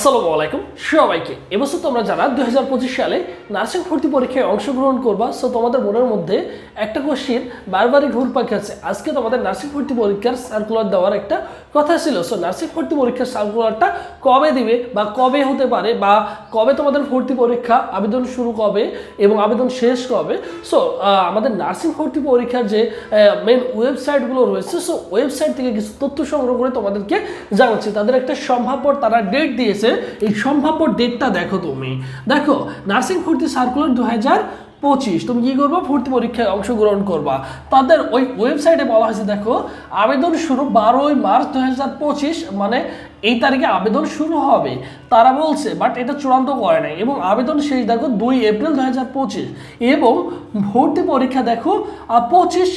আসসালামু আলাইকুম, সবাইকে। এবছর তোমরা জানা দু হাজার পঁচিশ সালে নার্সিং ভর্তি পরীক্ষায় অংশগ্রহণ করবা সো তোমাদের মনের মধ্যে একটা কোশ্চিন বারবারই ঘুরপাক খাচ্ছে আজকে তোমাদের নার্সিং ভর্তি পরীক্ষার সার্কুলার দেওয়ার একটা কথা ছিল। সো নার্সিং ভর্তি পরীক্ষার সার্কুলারটা কবে দিবে বা কবে হতে পারে বা কবে তোমাদের ভর্তি পরীক্ষা, আবেদন শুরু কবে এবং আবেদন শেষ কবে? সো আমাদের নার্সিং ভর্তি পরীক্ষার যে মেন ওয়েবসাইটগুলো রয়েছে সো ওয়েবসাইট থেকে কিছু তথ্য সংগ্রহ করে তোমাদেরকে জানাচ্ছি। তাদের একটা সম্ভাব্য তারা ডেট দিয়েছে এই সম্ভাব্য ডেটটা দেখো তুমি। দেখো নার্সিং ভর্তি সার্কুলার দু পঁচিশ। তুমি কী করবা? ভর্তি পরীক্ষায় অংশগ্রহণ করবা। তাদের ওই ওয়েবসাইটে বলা হয়েছে, দেখো, আবেদন শুরু বারোই মার্চ দু হাজার পঁচিশ মানে এই তারিখে আবেদন শুরু হবে। তারা বলছে, বাট এটা চূড়ান্ত করে নাই। এবং আবেদন শেষ, দেখো, দুই এপ্রিল দু হাজার পঁচিশ। এবং ভর্তি পরীক্ষা, দেখো পঁচিশ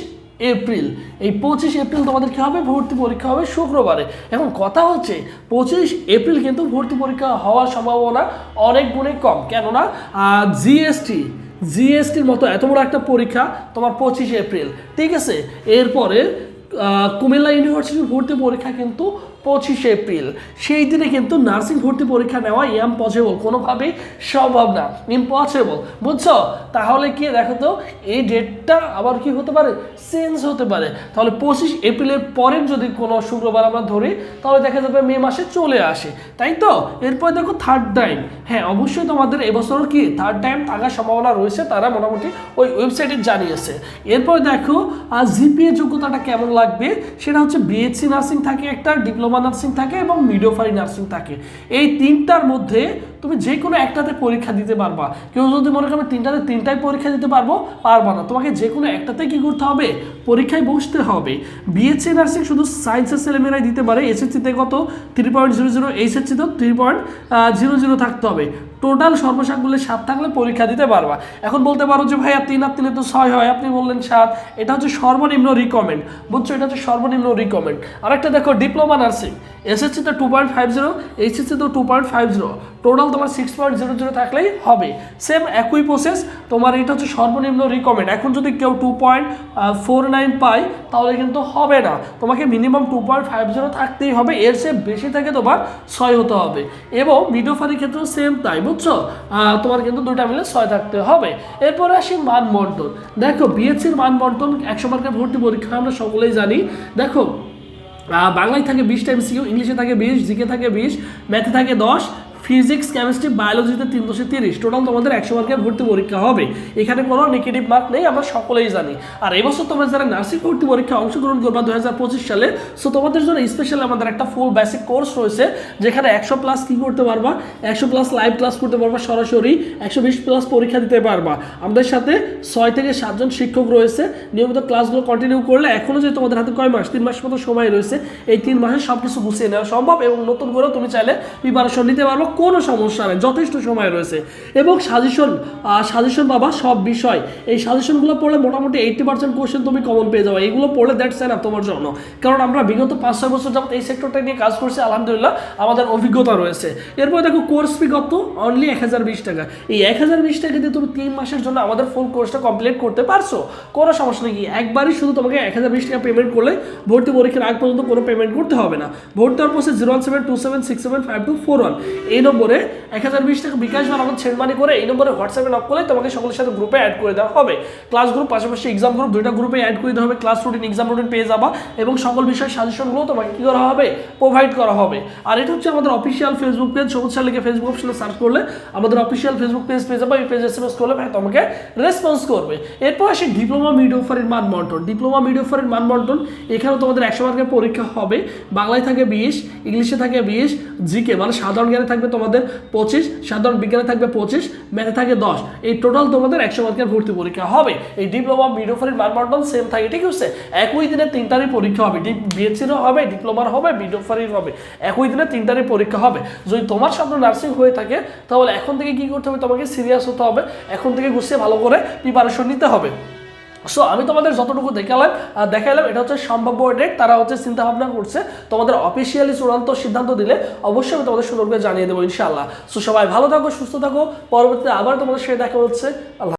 এপ্রিল। এই পঁচিশ এপ্রিল তোমাদের কী হবে? ভর্তি পরীক্ষা হবে শুক্রবারে। এখন কথা হচ্ছে, পঁচিশ এপ্রিল কিন্তু ভর্তি পরীক্ষা হওয়ার সম্ভাবনা অনেক গুণে কম। কেননা জিএসটি জিএসটির মতো এত বড় একটা পরীক্ষা তোমার পঁচিশে এপ্রিল। ঠিক আছে? এরপরে কুমিল্লা ইউনিভার্সিটির ভর্তি পরীক্ষা কিন্তু পঁচিশে এপ্রিল। সেই দিনে কিন্তু নার্সিং ভর্তি পরীক্ষা নেওয়া ইম্পসিবল কোনোভাবেই সম্ভব না। ইম্পসিবল বুঝছ? তাহলে কি দেখো তো, এই ডেটটা আবার কি হতে পারে? চেঞ্জ হতে পারে। তাহলে পঁচিশ এপ্রিলের পরের যদি কোনো শুক্রবার আমরা ধরি, তাহলে দেখা যাবে মে মাসে চলে আসে। তাই তো? এরপর দেখো থার্ড টাইম হ্যাঁ অবশ্যই তোমাদের এবছর কি থার্ড টাইম থাকার সম্ভাবনা রয়েছে, তারা মোটামুটি ওই ওয়েবসাইটে জানিয়েছে। এরপর দেখো, আর জিপিএ যোগ্যতাটা কেমন লাগবে? সেটা হচ্ছে বিএসসি নার্সিং থাকে একটা ডিপ্লোমা নার্সিং থাকে এবং মিডোফারি নার্সিং থাকে। এই তিনটার মধ্যে তুমি যে কোনো একটাতে পরীক্ষা দিতে পারবা। কেউ যদি মনে করবে তিনটাতে তিনটায় পরীক্ষা দিতে পারব, পারবা না। তোমাকে যে কোনো একটাতে কি করতে হবে? পরীক্ষায় বসতে হবে। বিএসসি নার্সিং শুধু সায়েন্সের ছেলেমেয়েরাই দিতে পারে। এসএসসিতে কত? থ্রি পয়েন্ট জিরো জিরো এইচএসসিতেও থ্রি পয়েন্ট জিরো জিরো থাকতে হবে। টোটাল সর্বসাকগুলো সাত থাকলে পরীক্ষা দিতে পারবা। এখন বলতে পারো যে, ভাইয়া, তিন আর তিনে তো ছয় হয়। আপনি বললেন সাত। এটা হচ্ছে সর্বনিম্ন রিকমেন্ড বুঝছ? এটা হচ্ছে সর্বনিম্ন রিকমেন্ড আরেকটা দেখো ডিপ্লোমা নার্সিং এসএসসিতে two point five zero এইচএসসিতে two point five zero total তোমার সিক্স পয়েন্ট জিরো জিরো থাকলেই হবে। সেম একই প্রসেস তোমার এটা হচ্ছে সর্বনিম্ন রিকমেন্ড এখন যদি কেউ টু পয়েন্ট ফোর নাইন পায়, তাহলে কিন্তু হবে না। তোমাকে minimum two point five zero থাকতেই হবে, এর চেয়ে বেশি থেকে তোমার ছয় হতে হবে। এবং মিডোফারির ক্ষেত্রেও সেম তাই, বুঝছ? তোমার কিন্তু দুটা মিলে ছয় থাকতে হবে। এরপরে আসি মানবন্টন। দেখো বিএসসির মানবন্টন একশো মার্কের ভর্তি পরীক্ষা, আমরা সকলেই জানি। দেখো বাংলায় থাকে বিশ টাইম সিও ইংলিশে থাকে বিশ জিকে থাকে বিশ ম্যাথে থাকে দশ ফিজিক্স কেমিস্ট্রি বায়োলজিতে তিন দশে তিরিশ। টোটাল তোমাদের একশো মার্কের ভর্তি পরীক্ষা হবে। এখানে কোনো নেগেটিভ মার্ক নেই, আমরা সকলেই জানি। আর এবছর তোমরা যারা নার্সিং ভর্তি পরীক্ষা অংশগ্রহণ করবা দু হাজার পঁচিশ সালে সো তোমাদের জন্য স্পেশালি আমাদের একটা ফুল বেসিক কোর্স রয়েছে, যেখানে একশো প্লাস কী করতে পারবা? একশো প্লাস লাইভ ক্লাস করতে পারবা সরাসরি, একশো বিশ প্লাস পরীক্ষা দিতে পারবা। আমাদের সাথে ছয় থেকে সাতজন শিক্ষক রয়েছে, নিয়মিত ক্লাসগুলো কন্টিনিউ করলে এখনও যে তোমাদের হাতে কয় মাস, তিন মাস মতো সময় রয়েছে, এই তিন মাসে সব কিছু গুছিয়ে নেওয়া সম্ভব এবং নতুন করেও তুমি চাইলে প্রিপারেশন নিতে পারব। কোনো সমস্যা নেই, যথেষ্ট সময় রয়েছে। এবং সাজেশন সাজেশন পাবা সব বিষয়। এই সাজেশনগুলো পড়লে মোটামুটি এইটটি পার্সেন্ট কোশ্চেন তুমি কমন পেয়ে যাবে। এগুলো পড়লে দ্যাটস এনাফ তোমার জন্য। কারণ আমরা বিগত পাঁচ, ছয় বছর যাবত এই সেক্টরটা নিয়ে কাজ করছি, আলহামদুলিল্লাহ আমাদের অভিজ্ঞতা রয়েছে। এরপর দেখো কোর্স ফি কত? অনলি এক হাজার বিশ টাকা। এই এক হাজার বিশ টাকা দিয়ে তুমি তিন মাসের জন্য আমাদের ফুল কোর্সটা কমপ্লিট করতে পারছ? কোনো সমস্যা নেই। একবারই শুধু তোমাকে এক হাজার বিশ টাকা পেমেন্ট করলে ভর্তি পরীক্ষার আগ পর্যন্ত কোনো পেমেন্ট করতে হবে না। ভর্তি হওয়ার পর zero one seven two seven six seven five two four one এই নম্বরে এক হাজার বিশ টাকা বিকাশ বা নগদ সেন্ড করে এই নম্বরে হোয়াটসঅ্যাপে নক করলে তোমাকে সকলের সাথে গ্রুপে অ্যাড করে দেওয়া হবে। ক্লাস গ্রুপ পাশাপাশি এক্সাম গ্রুপ দুইটা গ্রুপে অ্যাড করে দেওয়া হবে। ক্লাস রুটিন এক্সাম রুটিন পেয়ে যাবা এবং সকল বিষয়ের সাজেশনগুলো তোমাকে কী করা হবে? প্রোভাইড করা হবে। আর এটা হচ্ছে আমাদের অফিসিয়াল ফেসবুক পেজ সবুজ সার লিখে ফেসবুক অপশনে সার্চ করলে আমাদের অফিসিয়াল ফেসবুক পেজ পেয়ে যাবে। এই পেজ এস এম এস করলে ভাই তোমাকে রেসপন্স করবে। এরপর আসে ডিপ্লোমা মিড অফারের মান বন্টন ডিপ্লোমা মিড অফারের মান বন্টন এখানেও তোমাদের একশো মার্কের পরীক্ষা হবে। বাংলায় থাকে বিশ, ইংলিশে থাকে বিশ জিকে মানে সাধারণ জ্ঞানে থাকবে তোমাদের পঁচিশ, সাধারণ বিজ্ঞানে থাকবে পঁচিশ, ম্যাথে থাকে দশ। এই টোটাল তোমাদের একশো মার্কের ভর্তি পরীক্ষা হবে। এই ডিপ্লোমা মিড অফারের মান বন্টন সেম থাকে, ঠিক আছে? একই দিনে তিনটারই পরীক্ষা হবে। বিএসসিরও হবে ডিপ্লোমার হবে মিড অফারের হবে। একই দিনে তিনটারই পরীক্ষা হবে। যদি তোমার স্বপ্ন নার্সিং হয়ে থাকে, তাহলে এখন থেকে কি করতে হবে? তোমাকে সিরিয়াস হতে হবে। এখন থেকে গুছিয়ে ভালো করে প্রিপারেশন নিতে হবে। সো আমি তোমাদের যতটুকু দেখালাম দেখালাম এটা হচ্ছে সম্ভাব্য ডেট তারা হচ্ছে চিন্তা ভাবনা করছে, তোমাদের অফিসিয়ালি চূড়ান্ত সিদ্ধান্ত দিলে অবশ্যই আমি তোমাদের সুন্দর করে জানিয়ে দেবো, ইনশাআল্লাহ। সো সবাই ভালো থাকো, সুস্থ থাকো, পরবর্তীতে আবার তোমাদের সাথে দেখা হচ্ছে। আল্লাহ